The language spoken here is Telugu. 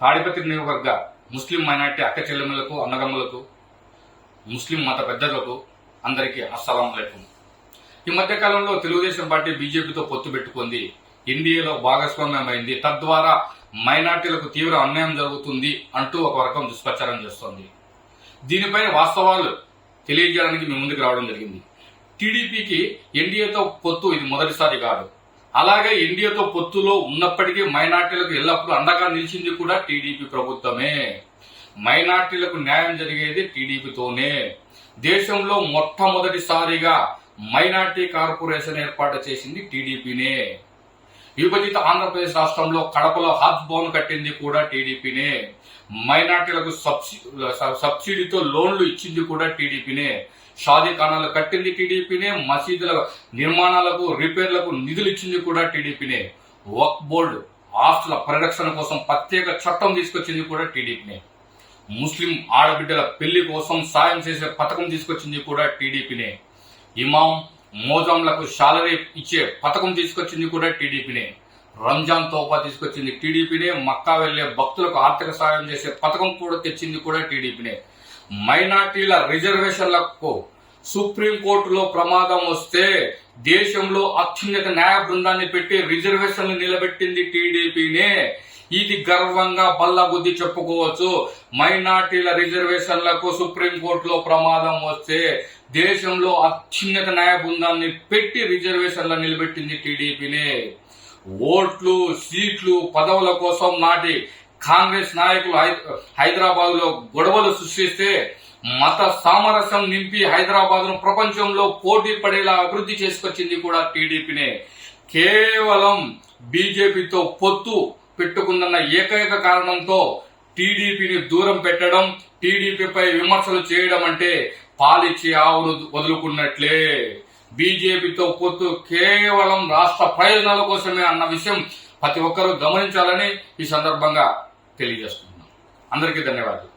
తాడిపత్రి నియోజకవర్గ ముస్లిం మైనార్టీ అక్క చెల్లెమ్మలకు అన్నదమ్ములకు ముస్లిం మత పెద్దలకు అందరికీ అస్సలం అలైకుం. ఈ మధ్య కాలంలో తెలుగుదేశం పార్టీ బీజేపీతో పొత్తు పెట్టుకుంది. ఎన్డీఏలో భాగస్వామ్యమైంది. తద్వారా మైనార్టీలకు తీవ్ర అన్యాయం జరుగుతుంది అంటూ ఒక వర్గం దుష్ప్రచారం చేస్తోంది. దీనిపై వాస్తవాలు తెలియజేయడానికి మీ ముందుకు రావడం జరిగింది. టీడీపీకి ఎన్డీఏతో పొత్తు ఇది మొదటిసారి కాదు. అలాగే ఎన్డీఏతో పొత్తులో ఉన్నప్పటికీ మైనార్టీలకు ఎల్లప్పుడూ అండగా నిలిచింది కూడా టీడీపీ ప్రభుత్వమే. మైనార్టీలకు న్యాయం జరిగేది టీడీపీతోనే. దేశంలో మొట్టమొదటిసారిగా మైనార్టీ కార్పొరేషన్ ఏర్పాటు చేసింది టీడీపీనే. విభజిత ఆంధ్రప్రదేశ్ రాష్ట్రంలో కడపలో హజ్ భవన్ కట్టింది కూడా టీడీపీనే. మైనార్టీలకు సబ్సి- సబ్సిడీతో లోన్లు ఇచ్చింది కూడా టీడీపీనే. షాదీఖానాలు కట్టింది టీడీపీనే మసీదుల నిర్మాణాలకు రిపేర్లకు నిధులు ఇచ్చింది కూడా టీడీపీనే. వక్ బోర్డు ఆస్తుల పరిరక్షణ కోసం ప్రత్యేక చట్టం తీసుకొచ్చింది కూడా టీడీపీనే. ముస్లిం ఆడబిడ్డల పెళ్ళి కోసం సాయం చేసే పథకం తీసుకొచ్చింది కూడా టీడీపీనే. ఇమాం మోజాంలకు శాలరీ ఇచ్చే పథకం తీసుకొచ్చింది కూడా టీడీపీనే. రంజాన్ తోపా తీసుకొచ్చింది టీడీపీనే మక్కా వెళ్ళే భక్తులకు ఆర్థిక సాయం చేసే పథకం కూడా తెచ్చింది కూడా టీడీపీనే. మైనార్టీల రిజర్వేషన్లకు సుప్రీంకోర్టులో ప్రమాదం వస్తే దేశంలో అత్యున్నత న్యాయ బృందాన్ని పెట్టి రిజర్వేషన్లు నిలబెట్టింది టీడీపీనే. ఇది గర్వంగా బల్లగుద్ది చెప్పుకోవచ్చు. మైనార్టీల రిజర్వేషన్లకు సుప్రీంకోర్టులో ప్రమాదం వస్తే దేశంలో అత్యున్నత న్యాయ బృందాన్ని పెట్టి రిజర్వేషన్లు నిలబెట్టింది టీడీపీనే. ఓట్లు సీట్లు పదవుల కోసం నాటి కాంగ్రెస్ నాయకులు హైదరాబాద్లో గొడవలు సృష్టిస్తే మత సామరస్యం నింపి హైదరాబాద్ను ప్రపంచంలో పోటీ పడేలా అభివృద్ధి చేసుకొచ్చింది కూడా టీడీపీనే. కేవలం బీజేపీతో పొత్తు పెట్టుకుందన్న ఏకైక కారణంతో టీడీపీని దూరం పెట్టడం టీడీపీపై విమర్శలు చేయడం అంటే పాలిచ్చి ఆవును వదులుకున్నట్లే. బీజేపీతో పొత్తు కేవలం రాష్ట్ర ప్రయోజనాల కోసమే అన్న విషయం ప్రతి ఒక్కరూ గమనించాలని ఈ సందర్భంగా తెలియజేస్తున్నాం అందరికీ ధన్యవాదాలు.